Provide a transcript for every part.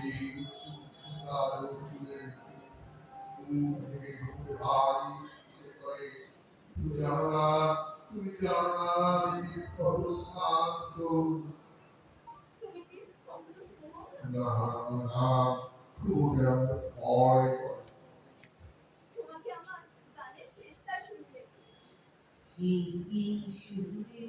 এই উচ্চ উচ্চ কালো চুলের মুখ থেকে ঘুরতে ভাই সে করে তুমি জানো না তুমি জানো না দিদি স্তরস্নান্ত তুমি কি কখনো ঘুমো না না খুব ভয় করে তোমাকে আমার গানের শেষটা শুনলে হিন্দি সুরে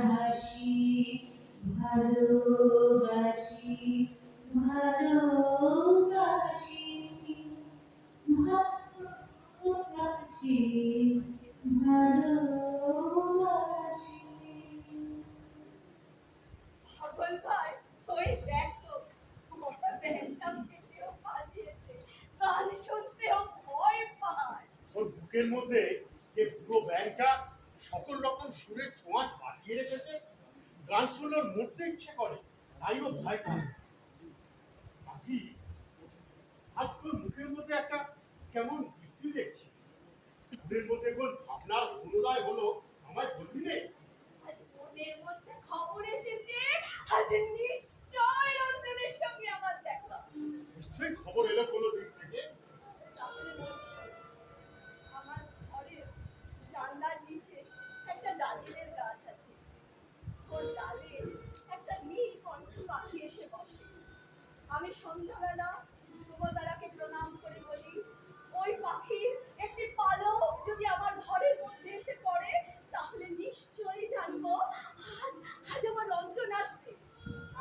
হাসি ভালোবাসি ভালোবাসি ভালোবাসি ভালোবাসি। পাগল ভাই ওই দেখো মোটা ব্যাংকটা কেটেও পালিয়েছে। গান শুনতেও ভয় পায়। ওর বুকের মধ্যে যে পুরো ব্যাংকটা সকল রকম সুরের ছোঁয়াচ পাঠিয়ে রেখেছে ওর মরতে ইচ্ছে করে তাই ও ভয় পায়। কাজী আজ তোর মুখের মধ্যে একটা কেমন ভিত্তি দেখছি। মনের মধ্যে কোন ভাবনার অনুদয় পাখি আমি সন্ধ্যাবেলা ধ্রুবতারাকে প্রণাম করে বলি ওই পাখির একটি পালক যদি আমার ঘরের মধ্যে এসে পড়ে তাহলে নিশ্চয়ই জানব আজ আজ আমার রঞ্জন আসবে।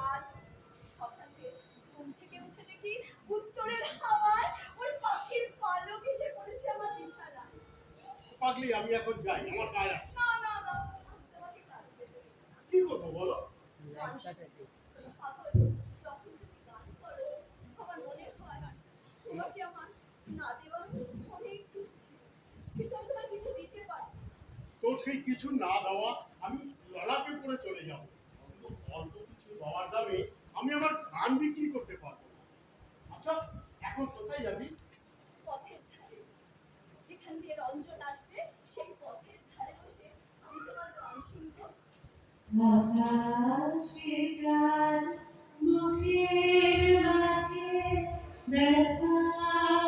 আজ সকালে ঘুম থেকে উঠে দেখি উত্তরের হাওয়ায় ওই পাখির পালক এসে পড়েছে আমার বিছানায়। পাগলি আমি এখন যাই আমার আছে। না না না আজ তোমাকে কাঁদতে দেবে না। কি করব বলো? গান শোনো। পাগল, যখন তুমি গান করো, আমার মনে হয় তোমাকে আমার না দেওয়া অনেক কিছু ছিল। কিন্তু আমি তোমায় কিছু দিতে পারি তোর সেই কিছু না দেওয়া আমি লড়াকে করে চলে যাব। অল্প কিছু দেওয়ার দামে আমি আমার গান বিক্রি করতে পারব আচ্ছা এখন কোথায় যাবি? পথের ধারে। যেখান দিয়ে রঞ্জন আসবে সেই পথের ধারে বসে আমি তোমার গান শুনব। আকাশের মুখের মাঝে দেখা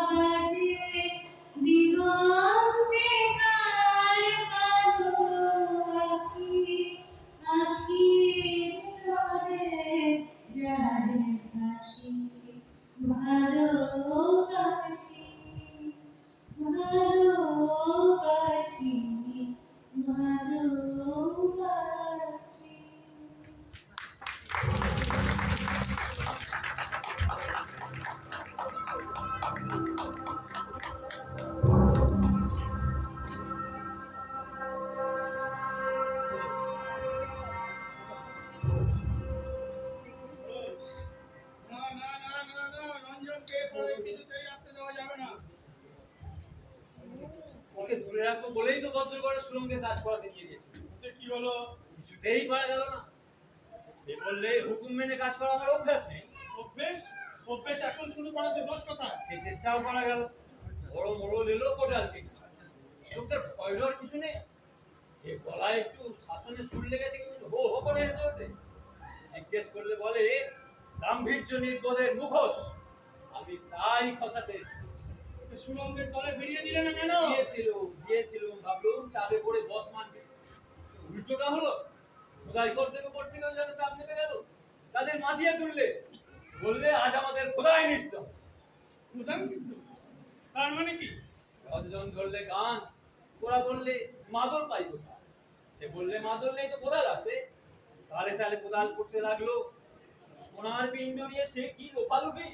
ওকে দূরে রাখব বলেই তো বদ্ধ করে সুরঙ্গে কাজ করাতে নিয়ে গেছে। কি হলো কিছুতেই পারা গেল না। এ বললে হুকুম মেনে কাজ করা আমার অভ্যাস নেই। অভ্যেস? অভ্যেস এখন শুরু করাতে দোষ কোথায়? সেই চেষ্টাও করা গেল। বড় মোড়ল এলো কোটাল ঠিক লোকটার ভয় ডর কিছু নেই। যে গলায় একটু শাসনে সুর লেগেছে কিন্তু হো হো করে হেসে ওঠে। জিজ্ঞেস করলে বলে গাম্ভীর্য নির্বোধের মুখোশ। আমি তাই খসাতে। এসেছি। তলে ভিড়িয়ে দিলে না কেন? ভাবলুম চাপে পড়ে দশ মানবে। উল্টোটা হলো খোদাই করতে উপর থেকেও যেন চাপ নেমে গেল। তাদের মাথিয়ে তুললে বললে আজ আমাদের খোদাই নৃত্য। তার মানে কি? রঞ্জন ধরলে গান ওরা বললে মাদল পাই কোথায় সে বললে মাদল নেই তো কোদাল আছে। তালে তালে কোদাল করতে লাগল। সোনার পিণ্ড নিয়ে সে কি লোপালুপি?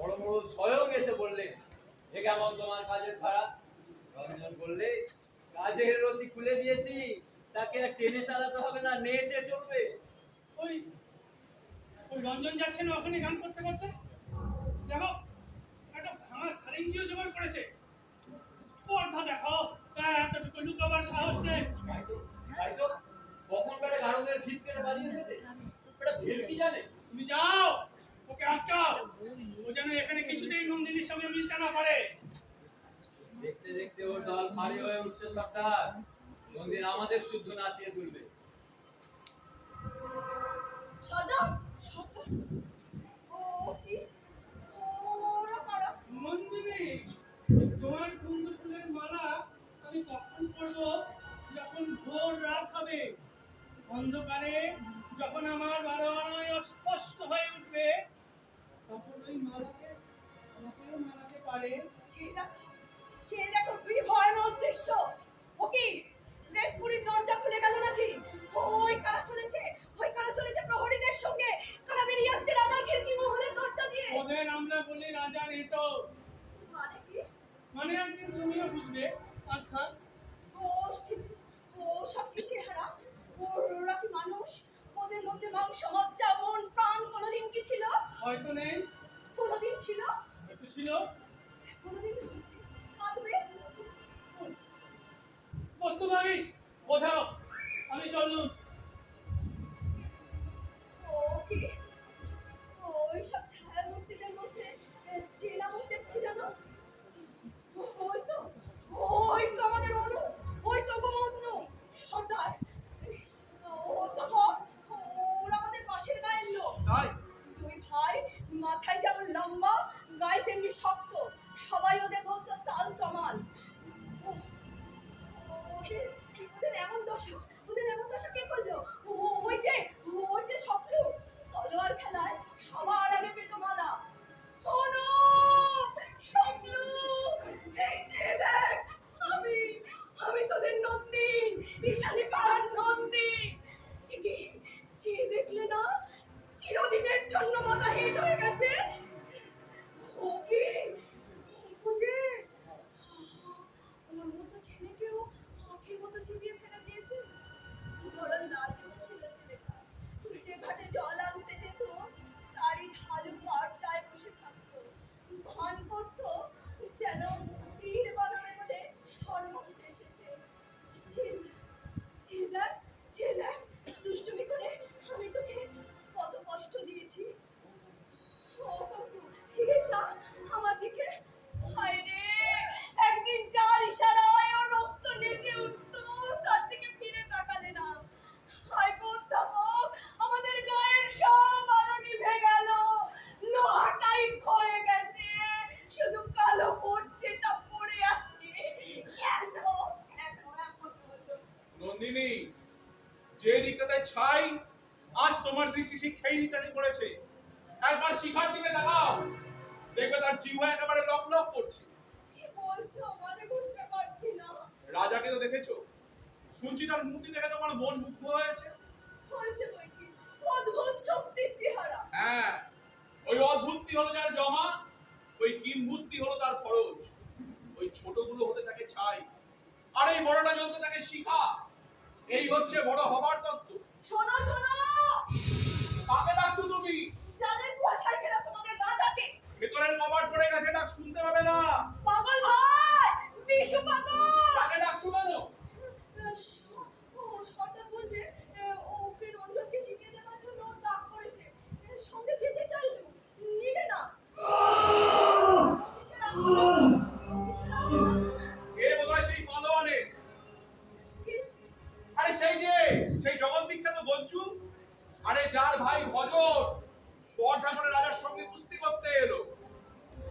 বড় বড় স্বয়ং এসে বললে এ কেমন তোমার কাজের ধারা রঞ্জন বললে কাজের রশি খুলে দিয়েছি তাকে আর টেনে চালাতে হবে না নেচে চলবে। ওই ওই রঞ্জন যাচ্ছে না ওখানে গান করতে করতে? দেখো একটা ভাঙা সারিঞ্জিও জোগাড় করেছে। স্পর্ধা দেখো এতটুকু লুকাবার সাহস নেই। তাই তো কখন বেড়ে গারদের ভিত কেটে এসেছে? এটা ভেলকি জানে। তুমি যাও ওকে আটকাও। ও যেন এখানে কিছুতেই নন্দিনীর সঙ্গে মিলতে না পারে। দেখতে দেখতে ওর দল ভারী হয়ে উঠছে সর্দার মন্দির আমাদের শুদ্ধ নাচিয়ে তুলবে। সর্দার সর্দার ও কি ওরা কারা নন্দিনী তোমার কুন্দ ফুলের মালা আমি তখন করব যখন ভোর রাত হবে। অন্ধকারে যখন আমার বারো চেয়ে দেখো কি ভয়ানক দৃশ্য। ও কি রেডপুরির দরজা খুলে গেল নাকি? ওই কারা চলেছে? ওই কারা চলেছে প্রহরীদের সঙ্গে? কারা বেরিয়ে আসছে রাজার খিড়কি মহলের দরজা দিয়ে? ওদের আমরা বলি রাজা নেটো মানে কি? মানে একদিন তুমিও বুঝবে। আস্থা। ও ও সব কি চেহারা। ওরা কি মানুষ? ওদের মধ্যে মাংস মজ্জা মন প্রাণ কোনোদিন কি ছিল? হয়তো নেই। কোনোদিন ছিল? হয়তো ছিল। কোনোদিন হয়েছে থাকবে বস্তু ভাবিস বোঝাও। আমি চললুম ও কি? ওই সব ছায়া মূর্তিদের মধ্যে চেনা মূর্তি ছিল জানো ছেলে দুষ্টুমি করে আমি তোকে কত কষ্ট দিয়েছি। ও ছাই আজ তোমার দৃষ্টি শিক্ষাই দিকটাতে পড়েছে একবার শিখার দিকে দেখাও দেখবে তার জিহ্বা একেবারে লক লক করছে। মানে রাজাকে তো দেখেছ? শুনছি তার মূর্তি দেখে তোমার মন মুগ্ধ হয়েছে? হয়েছে অদ্ভুত শক্তির চেহারা। হ্যাঁ ওই অদ্ভুতটি হলো যার জমা? ওই কিম্ভূতি হলো তার খরচ ওই ছোটগুলো হতে থাকে ছাই। আর এই বড়টা জ্বলতে থাকে শিখা এই হচ্ছে বড় হবার তত্ত্ব। শোনো শোনো। কাকে ডাকছো তুমি? যাদের কুয়াশার ঘেরা তোমাদের রাজাকে। ভেতরের কবাট পড়ে গেছে ডাক শুনতে পাবে না। পাগল ভাই বিশু পাগল। কাকে ডাকছো কেন ও সর্দার বললে ওকে রঞ্জনকে চিনিয়ে দেওয়ার জন্য ডাক এ, সঙ্গে যেতে চাইলো। নিলে না। এ বোধহয় সেই পালোয়ানের আরে সেই যে, সেই জগৎ গঞ্জু আরে যার ভাই ভজন স্পর্ধা রাজার সঙ্গে কুস্তি করতে এলো।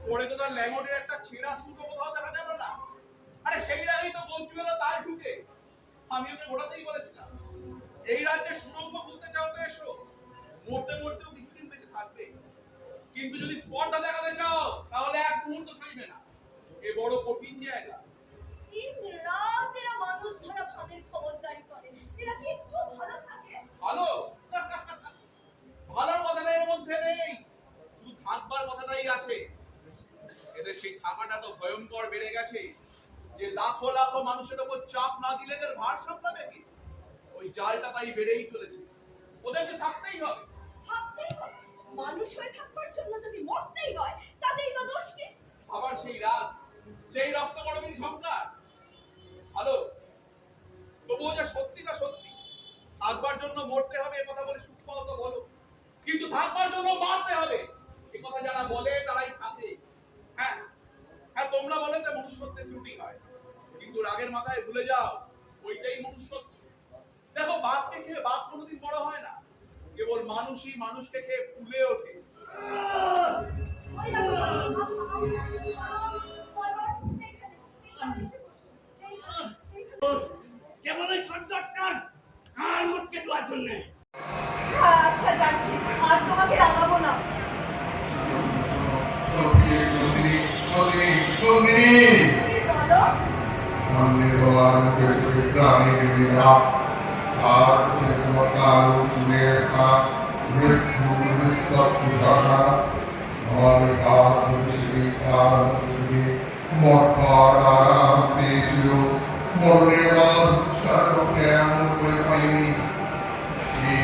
পরে তো তার ল্যাঙ্গটের একটা ছেঁড়া সুতো কোথাও দেখা গেল না। আরে সেই রাগেই তো গঞ্জু এলো তার ঢুকে। আমি ওকে গোড়াতেই বলেছিলাম, এই রাজ্যে সুরঙ্গ খুলতে চাও তো এসো। মরতে মরতেও কিছুদিন বেঁচে থাকবে। কিন্তু যদি স্পর্ধা দেখাতে চাও, তাহলে এক মুহূর্ত সইবে না। এ বড় কঠিন জায়গা। দিন রাত এরা মানুষ ধরা ফাঁদের খবরদারি করে এরা কি একটু ভালো থাকে ভালো? ভালোর কথাটা এর মধ্যে নেই। শুধু থাকবার কথাটাই আছে। এদের সেই থাকাটা তো ভয়ঙ্কর বেড়ে গেছে। যে লাখো লাখো মানুষের উপর চাপ না দিলে এদের ভার সামলাবে কি? ওই জালটা তাই বেড়েই চলেছে। ওদেরকে থাকতেই হবে। ভাবতেই হবে। মানুষ হয়ে থাকবার জন্য যদি মরতেই হয় তাতেই বা দোষ কি? আবার সেই রাগ সেই রক্ত গরমের ঝঙ্কার। ভালো? তবুও যা সত্যি তা থাকবার জন্য মরতে হবে, এ কথা বলে সুখ পাও বলো। কিন্তু থাকবার জন্য মারতে হবে। এ কথা যারা বলে, তারাই থাকে হ্যাঁ হ্যাঁ তোমরা বলে তো মনুষ্যত্বের ত্রুটি হয়। কিন্তু রাগের মাথায় ভুলে যাও, ওইটাই মনুষ্যত্ব। দেখো, বাঘকে খেয়ে বাঘ কোনোদিন বড় হয় না। কেবল মানুষই মানুষকে খেয়ে ফুলে ওঠে। সামনে তোমার মুখে চোখে প্রাণী দেবীরা আর তোমার কালো চুলের কাক মৃত্যু নিস্তব্ধ ঝর্ণা আমাদের কাজ সেদিন কার থেকে মরবার আরাম পেয়েছিল মরণের বাদ কেমন করে পাইনি এই